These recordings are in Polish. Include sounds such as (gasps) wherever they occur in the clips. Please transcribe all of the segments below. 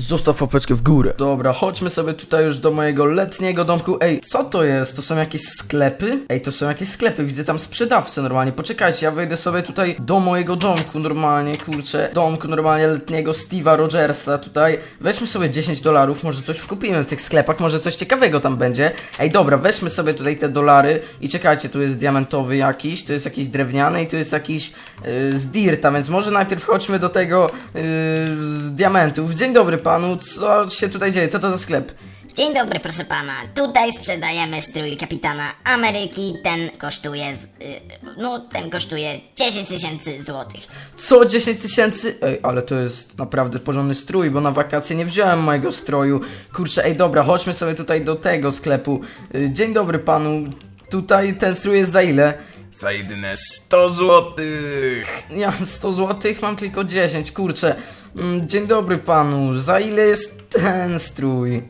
Zostaw łapeczkę w górę. Dobra, chodźmy sobie tutaj już do mojego letniego domku. Ej, co to jest? To są jakieś sklepy? Ej, to są jakieś sklepy, widzę tam sprzedawcę normalnie. Poczekajcie, ja wejdę sobie tutaj do mojego domku normalnie, kurczę. Domku normalnie letniego Steve'a Rogersa tutaj. Weźmy sobie 10 dolarów, może coś kupimy w tych sklepach, może coś ciekawego tam będzie. Ej, dobra, weźmy sobie tutaj te dolary i czekajcie, tu jest diamentowy jakiś, tu jest jakiś drewniany i tu jest jakiś yy, z dirta, więc może najpierw chodźmy do tego yy, z diamentów. Dzień dobry panu, co się tutaj dzieje? Co to za sklep? Dzień dobry, proszę pana. Tutaj sprzedajemy strój kapitana Ameryki. Ten kosztuje. Z, y, no, ten kosztuje 10 tysięcy złotych. Co 10 tysięcy? Ej, ale to jest naprawdę porządny strój, bo na wakacje nie wziąłem mojego stroju. Kurczę, ej, dobra, chodźmy sobie tutaj do tego sklepu. Y, Dzień dobry panu. Tutaj ten strój jest za ile? Za jedyne 100 złotych. Ja 100 zł mam tylko 10, kurczę. Mm, Dzień dobry panu. Za ile jest ten strój?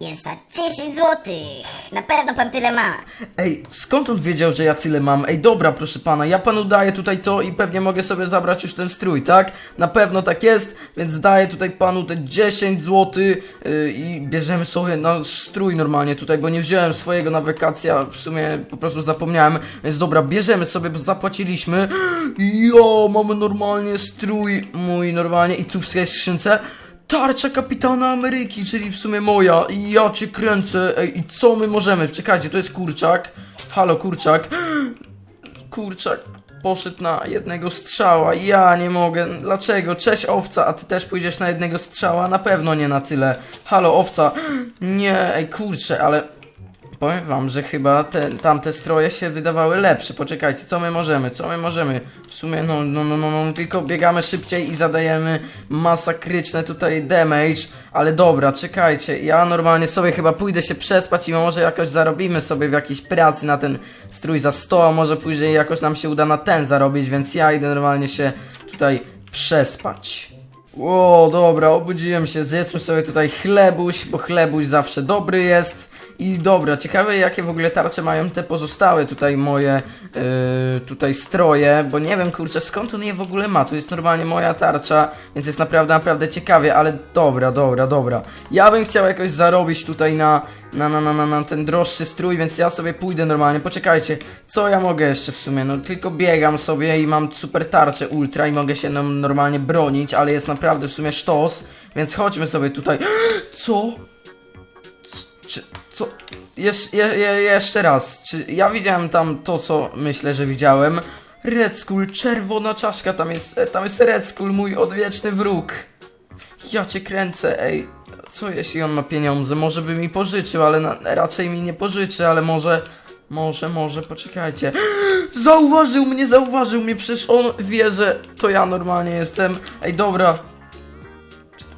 Jest za 10 złotych. Na pewno pan tyle ma. Ej, skąd on wiedział, że ja tyle mam? Ej, dobra, proszę pana, ja panu daję tutaj to i pewnie mogę sobie zabrać już ten strój, tak? Na pewno tak jest, więc daję tutaj panu te 10 zł yy, i bierzemy sobie nasz strój normalnie tutaj, bo nie wziąłem swojego na wakacje, a w sumie po prostu zapomniałem, więc dobra, bierzemy sobie, bo zapłaciliśmy. (gasps) Jo, mamy normalnie strój mój normalnie i tu w skrzynce Tarcza kapitana Ameryki, czyli w sumie moja. I ja cię kręcę. Ej, i co my możemy? Czekajcie, to jest kurczak. Halo, kurczak. (gasps) Kurczak poszedł na jednego strzała. Ja nie mogę. Dlaczego? Cześć owca, a ty też pójdziesz na jednego strzała? Na pewno nie na tyle. Halo, owca. (gasps) Nie, ej, kurczę, ale Powiem wam, że chyba te, tamte stroje się wydawały lepsze. Poczekajcie, co my możemy? Co my możemy? W sumie, no, no, no, no, no tylko biegamy szybciej i zadajemy masakryczne tutaj damage. Ale dobra, czekajcie, ja normalnie sobie chyba pójdę się przespać i może jakoś zarobimy sobie w jakiejś pracy na ten strój za 100, a może później jakoś nam się uda na ten zarobić, więc ja idę normalnie się tutaj przespać. O, dobra, obudziłem się, zjedzmy sobie tutaj chlebuś, bo chlebuś zawsze dobry jest. I dobra, ciekawe jakie w ogóle tarcze mają te pozostałe tutaj moje yy, tutaj stroje, bo nie wiem kurczę skąd on je w ogóle ma, tu jest normalnie moja tarcza, więc jest naprawdę, naprawdę ciekawie, ale dobra, dobra, dobra. Ja bym chciał jakoś zarobić tutaj na, na, na, na, na, ten droższy strój, więc ja sobie pójdę normalnie, poczekajcie, co ja mogę jeszcze w sumie, no tylko biegam sobie i mam super tarczę ultra i mogę się no, normalnie bronić, ale jest naprawdę w sumie sztos, więc chodźmy sobie tutaj, (gasps) co? Czy, co? Jesz, je, je, jeszcze raz. Czy ja widziałem tam to, co myślę, że widziałem? Red Skull, czerwona czaszka, tam jest, e, tam jest Red Skull, mój odwieczny wróg. Ja cię kręcę, ej. Co jeśli on ma pieniądze? Może by mi pożyczył, ale na, raczej mi nie pożyczy, ale może... Może, może, poczekajcie. (gasps) Zauważył mnie, zauważył mnie, przecież on wie, że to ja normalnie jestem. Ej, dobra,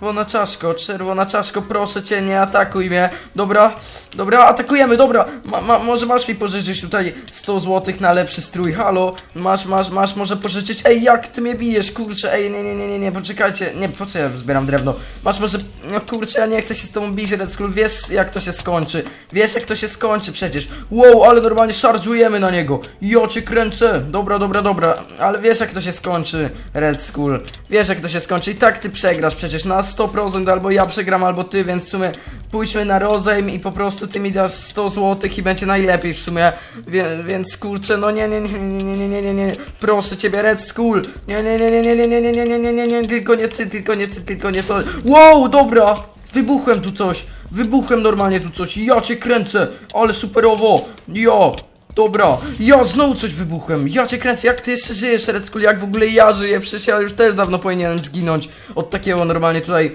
Czerwona czaszko, czerwona czaszko, proszę cię, nie atakuj mnie. Dobra, dobra, atakujemy, dobra. Ma, ma, może masz mi pożyczyć tutaj 100 zł na lepszy strój, halo? Masz, masz, masz, może pożyczyć? Ej, jak ty mnie bijesz, kurczę, ej, nie, nie, nie, nie, nie, poczekajcie. Nie, po co ja zbieram drewno? Masz może, no kurczę, ja nie chcę się z tobą bić, Red Skull, wiesz jak to się skończy. Wiesz jak to się skończy przecież. Wow, ale normalnie szarżujemy na niego. Jo, cię kręcę. Dobra, dobra, dobra, ale wiesz jak to się skończy, Red Skull. Wiesz jak to się skończy i tak ty przegrasz przecież na 100% albo ja przegram, albo ty, więc w sumie pójdźmy na rozejm i po prostu ty mi dasz 100 zł i będzie najlepiej w sumie, Wie, więc kurczę, no nie, nie, nie, nie, nie, nie, nie, nie, proszę ciebie, Red Skull, nie, nie, nie, nie, nie, nie, nie, nie, nie, nie, nie, nie, nie, tylko nie ty, tylko nie ty, tylko nie to, wow, dobra, wybuchłem tu coś, wybuchłem normalnie tu coś, ja cię kręcę, ale superowo, jo, Dobra, ja znowu coś wybuchłem. Ja cię kręcę, jak ty jeszcze żyjesz, Red Skull, jak w ogóle ja żyję? Przecież ja już też dawno powinienem zginąć od takiego normalnie tutaj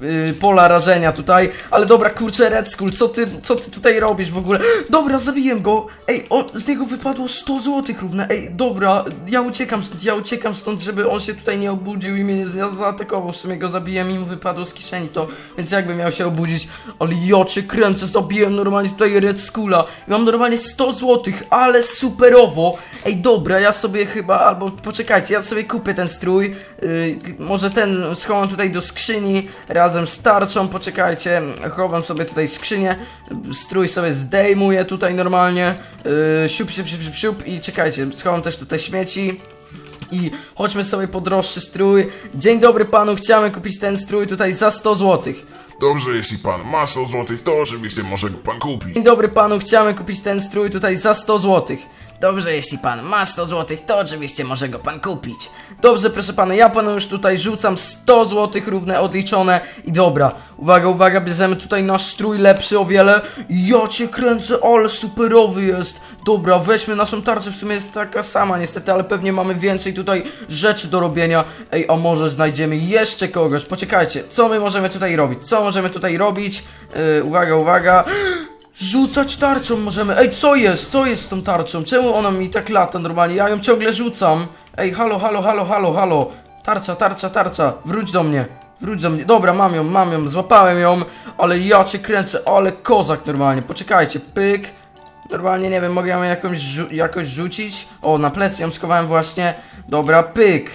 yy, pola rażenia tutaj. Ale dobra, kurczę, Red Skull, co ty, co ty tutaj robisz w ogóle? Dobra, zabiłem go. Ej, on, z niego wypadło 100 zł równe. Ej, dobra, ja uciekam stąd, ja uciekam stąd, żeby on się tutaj nie obudził i mnie nie za- zaatakował. W sumie go zabiłem i mu wypadło z kieszeni to, więc jakby miał się obudzić. Ale ja cię kręcę, zabiłem normalnie tutaj Red Skulla. Mam normalnie 100 zł, ale superowo. Ej, dobra, ja sobie chyba, albo poczekajcie, ja sobie kupię ten strój. Yy, może ten schowam tutaj do skrzyni razem z tarczą. Poczekajcie, chowam sobie tutaj skrzynię. Strój sobie zdejmuję tutaj normalnie. Yy, siup, siup, siup, siup, siup i czekajcie, schowam też tutaj śmieci. I chodźmy sobie po droższy strój. Dzień dobry panu, chciałem kupić ten strój tutaj za 100 złotych. Dobrze, jeśli pan ma 100 złotych, to oczywiście może go pan kupić. Dzień dobry panu, chciałem kupić ten strój tutaj za 100 złotych. Dobrze, jeśli pan ma 100 złotych, to oczywiście może go pan kupić. Dobrze, proszę pana, ja panu już tutaj rzucam 100 złotych równe odliczone i dobra. Uwaga, uwaga, bierzemy tutaj nasz strój lepszy o wiele. Ja cię kręcę, ale superowy jest. Dobra, weźmy naszą tarczę, w sumie jest taka sama niestety, ale pewnie mamy więcej tutaj rzeczy do robienia. Ej, a może znajdziemy jeszcze kogoś? Poczekajcie, co my możemy tutaj robić? Co możemy tutaj robić? Yy, uwaga, uwaga. Rzucać tarczą możemy. Ej, co jest? Co jest z tą tarczą? Czemu ona mi tak lata normalnie? Ja ją ciągle rzucam. Ej, halo, halo, halo, halo, halo. Tarcza, tarcza, tarcza. Wróć do mnie. Wróć do mnie. Dobra, mam ją, mam ją, złapałem ją, ale ja cię kręcę, ale kozak normalnie. Poczekajcie, pyk. Normalnie, nie wiem, mogę ją jakąś jakoś rzucić? O, na plecy ją skowałem właśnie. Dobra, pyk.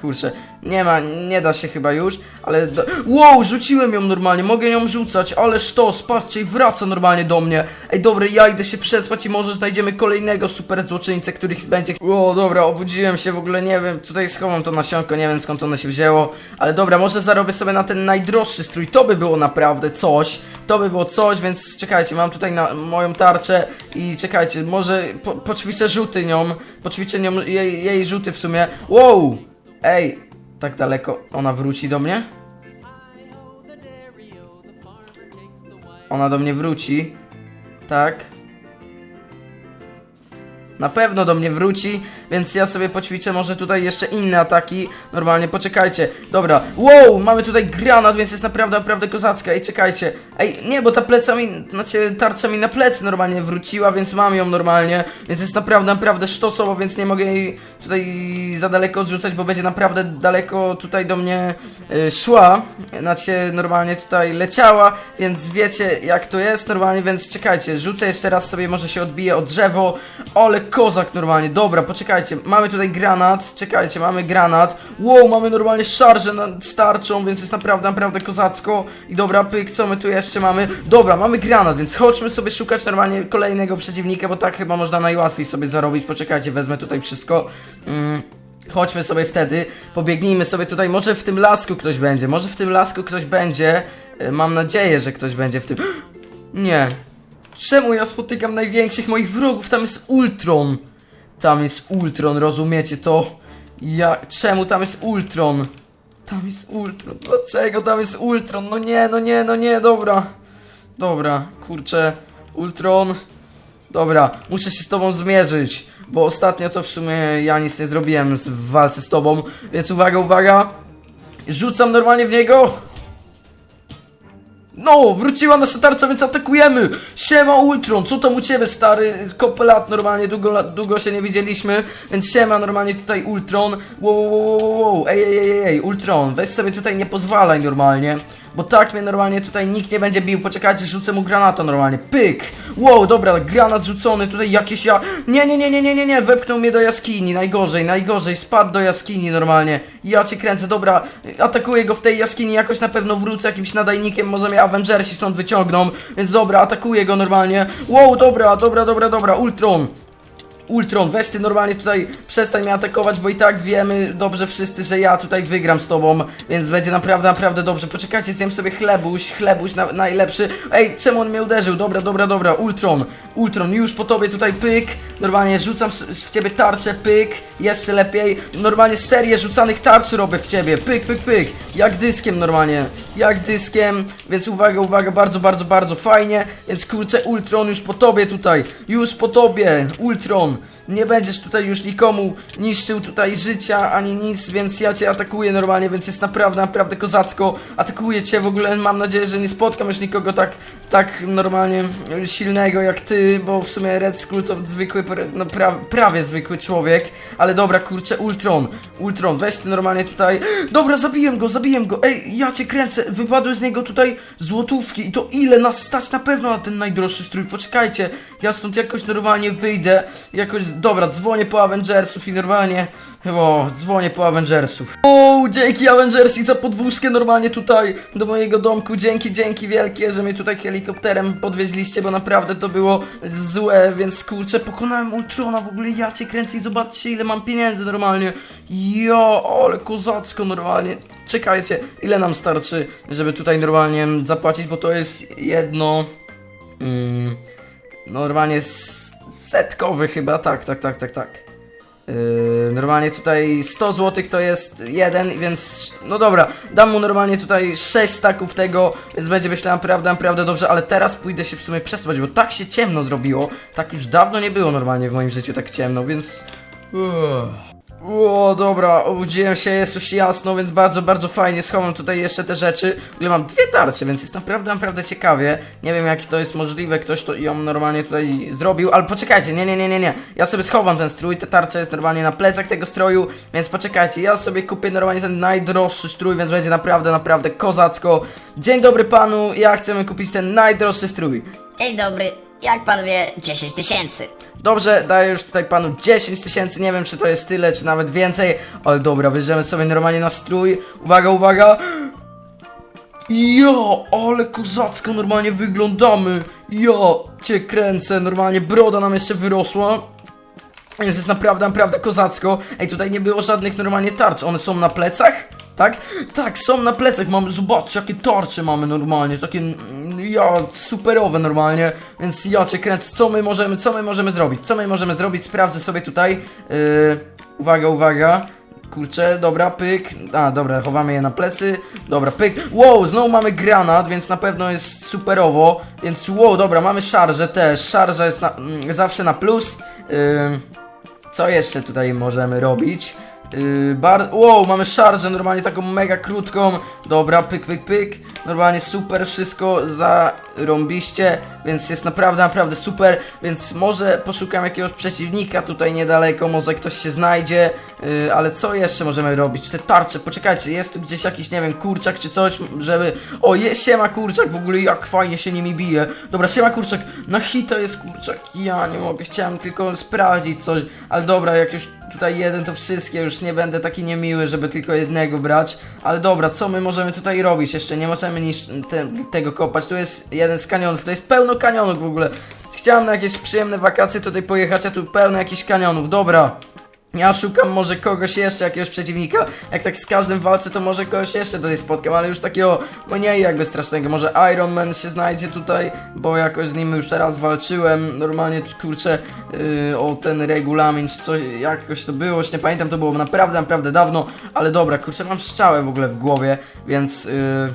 Kurczę, nie ma, nie da się chyba już, ale... Do... Wow, rzuciłem ją normalnie, mogę ją rzucać, ale sztos, patrzcie, i wraca normalnie do mnie. Ej, dobra, ja idę się przespać i może znajdziemy kolejnego super złoczyńcę, których będzie... O, dobra, obudziłem się, w ogóle nie wiem, tutaj schowam to nasionko, nie wiem skąd ono się wzięło, ale dobra, może zarobię sobie na ten najdroższy strój, to by było naprawdę coś, to by było coś, więc czekajcie, mam tutaj na moją tarczę i czekajcie, może po, poćwiczę rzuty nią, poćwiczę nią, jej, jej rzuty w sumie. Wow! Ej, tak daleko ona wróci do mnie? Ona do mnie wróci. Tak. Na pewno do mnie wróci, więc ja sobie poćwiczę może tutaj jeszcze inne ataki. Normalnie, poczekajcie. Dobra, wow, mamy tutaj granat, więc jest naprawdę, naprawdę kozacka. Ej, czekajcie. Ej, nie, bo ta pleca mi, znaczy tarcza mi na plecy normalnie wróciła, więc mam ją normalnie. Więc jest naprawdę, naprawdę sztosowo, więc nie mogę jej tutaj za daleko odrzucać, bo będzie naprawdę daleko tutaj do mnie y, szła. Znaczy normalnie tutaj leciała, więc wiecie jak to jest normalnie, więc czekajcie, rzucę jeszcze raz sobie, może się odbije o drzewo. Ale kozak normalnie, dobra, poczekajcie, mamy tutaj granat, czekajcie, mamy granat. Wow, mamy normalnie szarżę starczą, więc jest naprawdę, naprawdę kozacko. I dobra, pyk, co my tu jeszcze mamy? Dobra, mamy granat, więc chodźmy sobie szukać normalnie kolejnego przeciwnika, bo tak chyba można najłatwiej sobie zarobić. Poczekajcie, wezmę tutaj wszystko. Mm. Chodźmy sobie wtedy, pobiegnijmy sobie tutaj, może w tym lasku ktoś będzie, może w tym lasku ktoś będzie, E, mam nadzieję, że ktoś będzie w tym... (gasps) Nie. Czemu ja spotykam największych moich wrogów? Tam jest Ultron. Tam jest Ultron, rozumiecie to? Ja... Czemu tam jest Ultron? Tam jest Ultron, dlaczego tam jest Ultron? No nie, no nie, no nie, dobra. Dobra, kurczę, Ultron... Dobra, muszę się z tobą zmierzyć, bo ostatnio to w sumie ja nic nie zrobiłem w walce z tobą, więc uwaga, uwaga. Rzucam normalnie w niego. No, wróciła nasza tarcza, więc atakujemy! Siema Ultron, co tam u ciebie stary? Kopę lat normalnie, długo, długo się nie widzieliśmy, więc siema normalnie tutaj Ultron. Wow, wow, wow, wow, ej, ej, ej, ej, Ultron, weź sobie tutaj nie pozwalaj normalnie, bo tak mnie normalnie tutaj nikt nie będzie bił, poczekajcie, rzucę mu granata normalnie, pyk! Wow, dobra, granat rzucony, tutaj jakieś ja... Nie, nie, nie, nie, nie, nie, nie, wepchnął mnie do jaskini, najgorzej, najgorzej, spadł do jaskini normalnie. Ja cię kręcę, dobra, atakuję go w tej jaskini, jakoś na pewno wrócę jakimś nadajnikiem, może mnie Avengersi stąd wyciągną, więc dobra, atakuję go normalnie. Wow, dobra, dobra, dobra, dobra, Ultron. Ultron, weź ty normalnie tutaj przestań mnie atakować, bo i tak wiemy dobrze wszyscy, że ja tutaj wygram z tobą, więc będzie naprawdę, naprawdę dobrze. Poczekajcie, zjem sobie chlebuś, chlebuś na, najlepszy. Ej, czemu on mnie uderzył? Dobra, dobra, dobra, Ultron, Ultron, już po tobie tutaj pyk, normalnie rzucam w ciebie tarczę, pyk, jeszcze lepiej, normalnie serię rzucanych tarczy robię w ciebie, pyk, pyk, pyk, jak dyskiem normalnie, jak dyskiem, więc uwaga, uwaga, bardzo, bardzo, bardzo fajnie, więc kurczę, Ultron już po tobie tutaj, już po tobie, Ultron, programa. Nie będziesz tutaj już nikomu niszczył tutaj życia, ani nic, więc ja cię atakuję normalnie, więc jest naprawdę, naprawdę kozacko, atakuję cię, w ogóle. Mam nadzieję, że nie spotkam już nikogo tak, tak normalnie silnego jak ty, bo w sumie Red Skull to zwykły, no pra, prawie zwykły człowiek, ale dobra, kurczę, Ultron, Ultron, weź ty normalnie tutaj, dobra, zabiłem go, zabiłem go, ej, ja cię kręcę, wypadły z niego tutaj złotówki i to ile nas stać na pewno na ten najdroższy strój, poczekajcie, ja stąd jakoś normalnie wyjdę, jakoś dobra, dzwonię po Avengersów i normalnie, o, dzwonię po Avengersów. O, dzięki Avengersi za podwózkę normalnie tutaj do mojego domku, dzięki, dzięki wielkie, że mnie tutaj helikopterem podwieźliście, bo naprawdę to było złe, więc kurczę, pokonałem Ultrona, w ogóle ja cię kręcę i zobaczcie ile mam pieniędzy normalnie. Jo, ale kozacko normalnie. Czekajcie, ile nam starczy, żeby tutaj normalnie zapłacić, bo to jest jedno... Mm, normalnie s- setkowy chyba, tak, tak, tak, tak, tak. Yy, normalnie tutaj 100 zł to jest jeden, więc no dobra, dam mu normalnie tutaj 6 staków tego, więc będzie myślę naprawdę, naprawdę dobrze, ale teraz pójdę się w sumie przespać, bo tak się ciemno zrobiło, tak już dawno nie było normalnie w moim życiu tak ciemno, więc... Uff. O, dobra, obudziłem się, jest już jasno, więc bardzo, bardzo fajnie schowam tutaj jeszcze te rzeczy. W ogóle mam dwie tarcze, więc jest naprawdę, naprawdę ciekawie. Nie wiem, jak to jest możliwe, ktoś to ją normalnie tutaj zrobił, ale poczekajcie, nie, nie, nie, nie, nie. Ja sobie schowam ten strój, ta tarcza jest normalnie na plecach tego stroju, więc poczekajcie, ja sobie kupię normalnie ten najdroższy strój, więc będzie naprawdę, naprawdę kozacko. Dzień dobry panu, ja chcemy kupić ten najdroższy strój. Dzień dobry, jak pan wie, 10 tysięcy. Dobrze, daję już tutaj panu 10 tysięcy, nie wiem czy to jest tyle, czy nawet więcej, ale dobra, bierzemy sobie normalnie na strój. Uwaga, uwaga! Jo, ale kozacko normalnie wyglądamy. Jo, cię kręcę, normalnie broda nam jeszcze wyrosła. Więc jest naprawdę, naprawdę kozacko. Ej, tutaj nie było żadnych normalnie tarcz. One są na plecach? Tak? Tak, są na plecach. Mamy, zobaczcie, jakie tarcze mamy normalnie. Takie, mm, ja, superowe normalnie. Więc ja cię kręcę. Co my możemy, co my możemy zrobić? Co my możemy zrobić? Sprawdzę sobie tutaj. Yy, uwaga, uwaga. Kurczę, dobra, pyk. A, dobra, chowamy je na plecy. Dobra, pyk. Wow, znowu mamy granat, więc na pewno jest superowo. Więc wow, dobra, mamy szarżę też. Szarża jest na, mm, zawsze na plus. Yy, co jeszcze tutaj możemy robić? Yy, bar... Wow, mamy szarżę normalnie taką mega krótką. Dobra, pyk, pyk, pyk. Normalnie super, wszystko zarąbiście, więc jest naprawdę, naprawdę super. Więc może poszukam jakiegoś przeciwnika tutaj niedaleko, może ktoś się znajdzie. Yy, ale co jeszcze możemy robić? Te tarcze, poczekajcie, jest tu gdzieś jakiś, nie wiem, kurczak czy coś, żeby... O, je, siema kurczak, w ogóle jak fajnie się nimi bije. Dobra, siema kurczak, na hita jest kurczak. Ja nie mogę, chciałem tylko sprawdzić coś, ale dobra, jak już tutaj jeden, to wszystkie, już nie będę taki niemiły, żeby tylko jednego brać. Ale dobra, co my możemy tutaj robić? Jeszcze nie możemy niż te, tego kopać. Tu jest jeden z kanionów, to jest pełno kanionów w ogóle. Chciałem na jakieś przyjemne wakacje tutaj pojechać, a tu pełno jakichś kanionów. Dobra. Ja szukam może kogoś jeszcze, jakiegoś przeciwnika. Jak tak z każdym walczę, to może kogoś jeszcze tutaj spotkam, ale już takiego mniej jakby strasznego. Może Iron Man się znajdzie tutaj, bo jakoś z nim już teraz walczyłem. Normalnie, kurczę, yy, o ten regulamin, czy coś, jakoś to było, już nie pamiętam, to było naprawdę, naprawdę dawno. Ale dobra, kurczę, mam szczałę w ogóle w głowie, więc... Yy...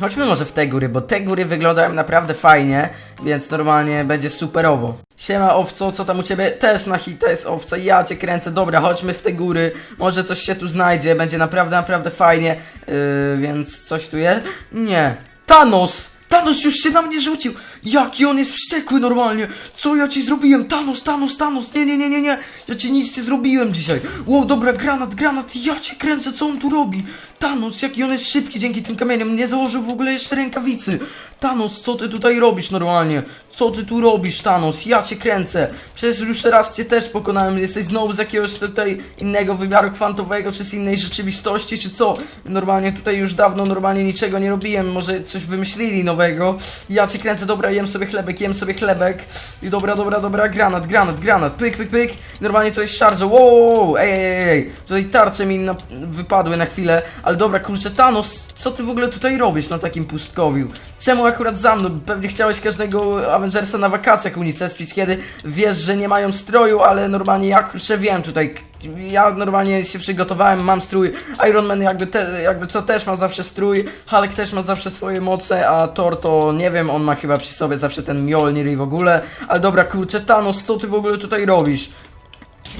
Chodźmy może w te góry, bo te góry wyglądają naprawdę fajnie, więc normalnie będzie superowo. Siema owco, co tam u ciebie? Też na hita jest owca, ja cię kręcę, dobra, chodźmy w te góry, może coś się tu znajdzie, będzie naprawdę, naprawdę fajnie, yy, więc coś tu jest? Nie. Thanos! Thanos już się na mnie rzucił! Jaki on jest wściekły normalnie! Co ja ci zrobiłem? Thanos, Thanos, Thanos! Nie, nie, nie, nie, nie! Ja ci nic nie zrobiłem dzisiaj! Wow, dobra, granat, granat! Ja cię kręcę, co on tu robi? Thanos, jaki on jest szybki dzięki tym kamieniom! Nie założył w ogóle jeszcze rękawicy! Thanos, co ty tutaj robisz normalnie? Co ty tu robisz, Thanos? Ja cię kręcę! Przecież już raz cię też pokonałem. Jesteś znowu z jakiegoś tutaj innego wymiaru kwantowego, czy z innej rzeczywistości, czy co? Normalnie tutaj już dawno normalnie niczego nie robiłem. Może coś wymyślili nowego. Ja cię kręcę, dobra, jem sobie chlebek, jem sobie chlebek. I dobra, dobra, dobra, granat, granat, granat, pyk, pyk, pyk. Normalnie tutaj szarże, wow, ej, ej, ej. Tutaj tarcze mi na, wypadły na chwilę. Ale dobra, kurczę, Thanos, co ty w ogóle tutaj robisz na takim pustkowiu? Czemu akurat za mną? Pewnie chciałeś każdego Avengersa na wakacjach unicestwić, kiedy wiesz, że nie mają stroju, ale normalnie ja kurczę wiem tutaj. Ja normalnie się przygotowałem, mam strój. Iron Man jakby, te, jakby co też ma zawsze strój. Hulk też ma zawsze swoje moce, a Thor to nie wiem, on ma chyba przy sobie zawsze ten Mjolnir i w ogóle. Ale dobra, kurczę, Thanos, co ty w ogóle tutaj robisz?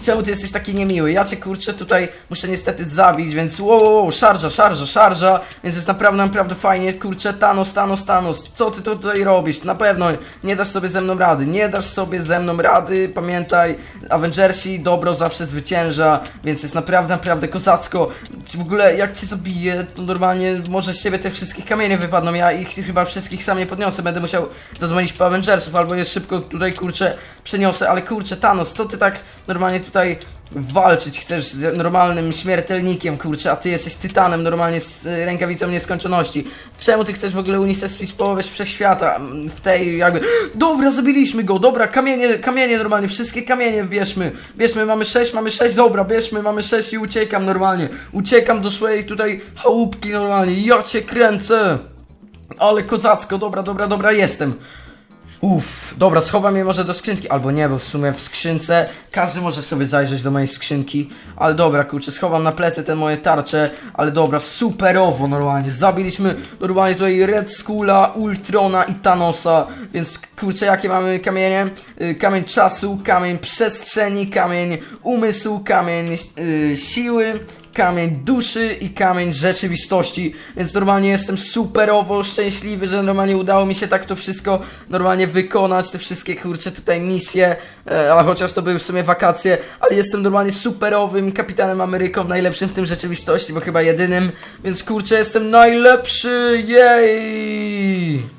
Czemu ty jesteś taki niemiły? Ja cię kurczę tutaj muszę niestety zabić, więc wow, wow, szarża, szarża, szarża, więc jest naprawdę, naprawdę fajnie, kurczę, Thanos, Thanos, Thanos, co ty tutaj robisz? Na pewno nie dasz sobie ze mną rady, nie dasz sobie ze mną rady, pamiętaj, Avengersi, dobro zawsze zwycięża, więc jest naprawdę, naprawdę kozacko. W ogóle jak cię zabiję, to normalnie może z ciebie te wszystkich kamienie wypadną, ja ich chyba wszystkich sam nie podniosę, będę musiał zadzwonić po Avengersów, albo je szybko tutaj, kurczę, przeniosę, ale kurczę, Thanos, co ty tak normalnie tutaj walczyć chcesz z normalnym śmiertelnikiem, kurczę, a ty jesteś tytanem normalnie z y, rękawicą nieskończoności. Czemu ty chcesz w ogóle unicestwić połowę wszechświata w tej jakby... Dobra, zabiliśmy go, dobra, kamienie, kamienie normalnie, wszystkie kamienie bierzmy, bierzmy, mamy sześć, mamy sześć, dobra, bierzmy, mamy sześć i uciekam normalnie, uciekam do swojej tutaj chałupki normalnie, ja cię kręcę. Ale kozacko, dobra, dobra, dobra, jestem. Uff, dobra, schowam je może do skrzynki, albo nie, bo w sumie w skrzynce każdy może sobie zajrzeć do mojej skrzynki, ale dobra, kurczę, schowam na plecy te moje tarcze, ale dobra, superowo normalnie, zabiliśmy normalnie tutaj Red Skula, Ultrona i Thanosa, więc kurczę, jakie mamy kamienie? Y, Kamień czasu, kamień przestrzeni, kamień umysłu, kamień y, siły, kamień duszy i kamień rzeczywistości, więc normalnie jestem superowo szczęśliwy, że normalnie udało mi się tak to wszystko normalnie wykonać, te wszystkie kurcze tutaj misje, e, a chociaż to były w sumie wakacje, ale jestem normalnie superowym kapitanem Ameryką, najlepszym w tym rzeczywistości, bo chyba jedynym, więc kurczę jestem najlepszy, jej!